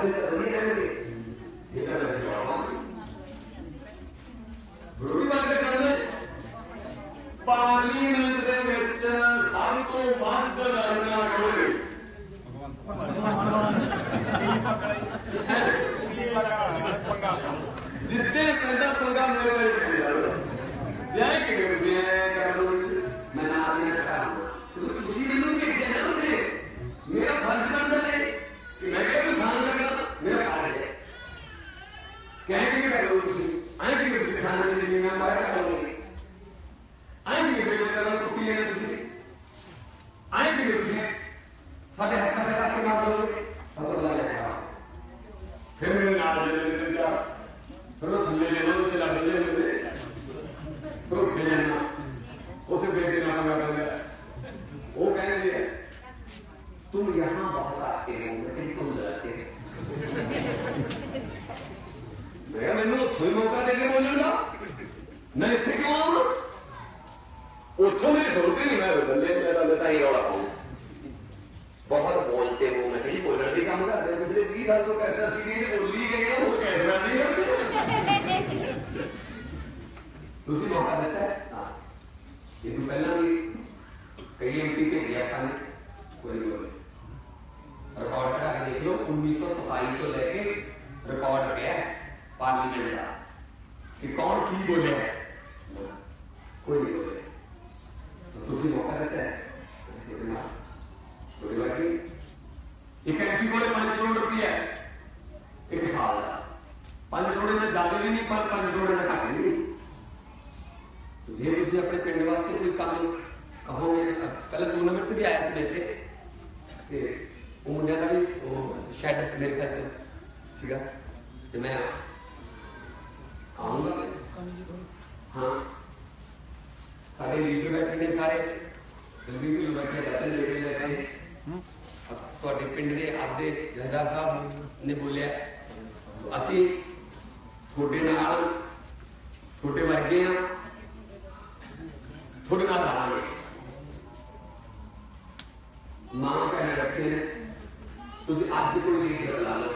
दिखाते तो नहीं रहेंगे ये तो वैसे बाबा ਰੋਟੀ ਬੰਦ ਕੇ ਕਰਨੇ ਪਾਰਲੀਮੈਂਟ ਦੇ ਵਿੱਚ ਸਭ ਤੋਂ ਵੱਧ ਲੜਨਾ ਕੋਈ ਜਿੱਦੇ ਪੈਦਾ ਪੰਗਾ ਮੇਰੇ ਐਂ ਕਿ ਤੁਸੀਂ ਮੌਕਾ ਦਿੱਤਾ ਹੈ ਹਾਂ ਇਹ ਤੋਂ ਪਹਿਲਾਂ ਵੀ ਕਈ ਐਮਪੀ ਕੇ ਦਿਆ ਖਾਨੇ ਕੋਈ ਨਹੀਂ ਬੋਲੇ रिकॉर्ड करा के देख लो 1927 को लेके रिकॉर्ड गया है पार्लियामेंट का कि कौन की बोले कोई नहीं बोले तो तुसी मौका देता है ਜੇ ਤੁਸੀਂ ਆਪਣੇ ਪਿੰਡ ਵਾਸਤੇ ਕੋਈ ਕੰਮ ਕਹੋਗੇ ਪਹਿਲਾਂ ਟੂਰਨਾਮੈਂਟ ਤੇ ਵੀ ਆਇਆ ਸੀ ਇੱਥੇ ਤੇ ਉਹ ਮੁੰਡਿਆਂ ਦਾ ਵੀ ਉਹ ਸ਼ੈਡ ਮੇਰੇ ਘਰ ਚ ਸੀਗਾ ਤੇ ਮੈਂ ਆਉਂਗਾ ਹਾਂ। ਸਾਡੇ ਲੀਡਰ ਬੈਠੇ ਨੇ ਸਾਰੇ। ਦਿਲਵੀਰ ਜੀ ਬੈਠੇ ਬਚਨ ਜਿਹੜੇ ਬੈਠੇ ਤੁਹਾਡੇ ਪਿੰਡ ਦੇ ਆਪਦੇ ਜਹਦਾ ਸਾਹਿਬ ਨੇ ਬੋਲਿਆ ਅਸੀਂ ਤੁਹਾਡੇ ਨਾਲ ਤੁਹਾਡੇ ਵਰਗੇ ਆ। ਤੁਹਾਡੇ ਨਾਲ ਰਹਾਂਗੇ ਮਾਂ ਭੈਣ ਬੱਚੇ ਨੇ ਤੁਸੀਂ ਅੱਜ ਕੋਈ ਲੀਡਰ ਲਾ ਲਓ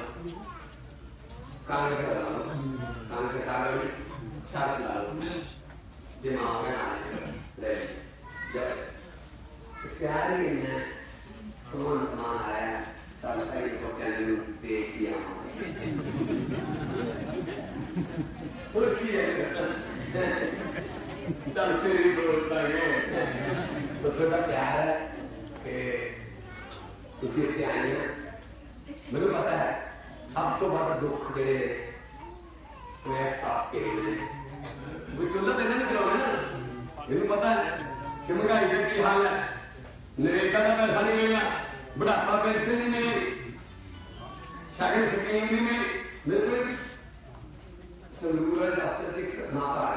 ਕਾਂਗਰਸ ਦਾ ਲਾ ਲਓ ਕਾਂਗਰਸ ਸਰਕਾਰ ਵਿੱਚ ਸ਼ਾਇਦ ਲਾ ਲਓ ਜੇ ਮਾਂ ਭੈਣ ਆ ਲੈ ਜਦ ਪਿਆਰ ਹੀ ਨੇ ਕੌਣ ਸਭ ਤੋਂ ਪਿਆਰ ਹੈ ਕਿ ਤੁਸੀਂ ਇੱਥੇ ਆਏ ਹੋ ਮੈਨੂੰ ਪਤਾ ਹੈ ਸਭ ਤੋਂ ਵੱਧ ਦੁੱਖ ਜਿਹੜੇ ਸਵੇਸ ਆਪਕੇ ਨੇ ਉਹ ਚੁੱਲ੍ਹਾ ਤੇ ਨਹੀਂ ਚਲਾਉਣਾ ਨਾ ਮੈਨੂੰ ਪਤਾ ਹੈ ਕਿ ਮਹਿੰਗਾਈ ਦਾ ਕੀ ਹਾਲ ਹੈ ਨਰੇਗਾ ਦਾ ਪੈਸਾ ਨਹੀਂ ਮਿਲਣਾ ਬੁਢਾਪਾ ਪੈਨਸ਼ਨ ਨਹੀਂ ਮਿਲਣੀ ਸ਼ਗਨ ਸਕੀਮ ਨਹੀਂ ਮਿਲਣੀ ਮੇਰੇ ਕੋਲ ਸੰਗਰੂਰ ਦੇ ਦਫ਼ਤਰ ਚ ਇੱਕ ਮਾਤਾ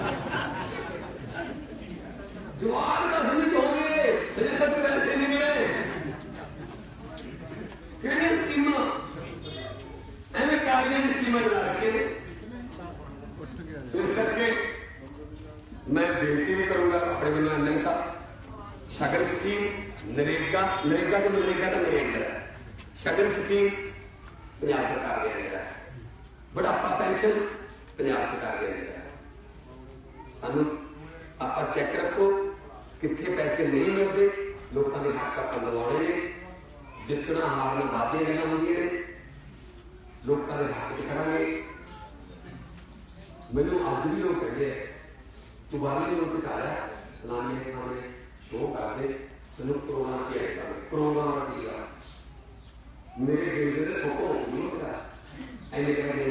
मैं बेनती भी करूँगा अपने बंधु नंदन साहब शगर स्कीम, नरेगा नरेगा तो नरेगा तो मेरे अंडर है। शगर स्कीम, पंजाब सरकार दे रही है। बुढ़ापा पेंशन पंजाब सरकार दे रही है। सानू आप चेक रखो, कितने पैसे नहीं मिलते, लोगों के हक आप लगाने ने जितना हार में वादे रहना होंगे लोगों के हक खड़ा मैं अज भी लोग कहते हैं दोबारा नहीं उन्होंने चाहिए लाने निवडणूक आल्या लांबणे म्हणे शोक तो तनु प्रोग्राम किया ऐकला कोरोना किया मेरे दिल में तो फोको निकला ऐसे कहते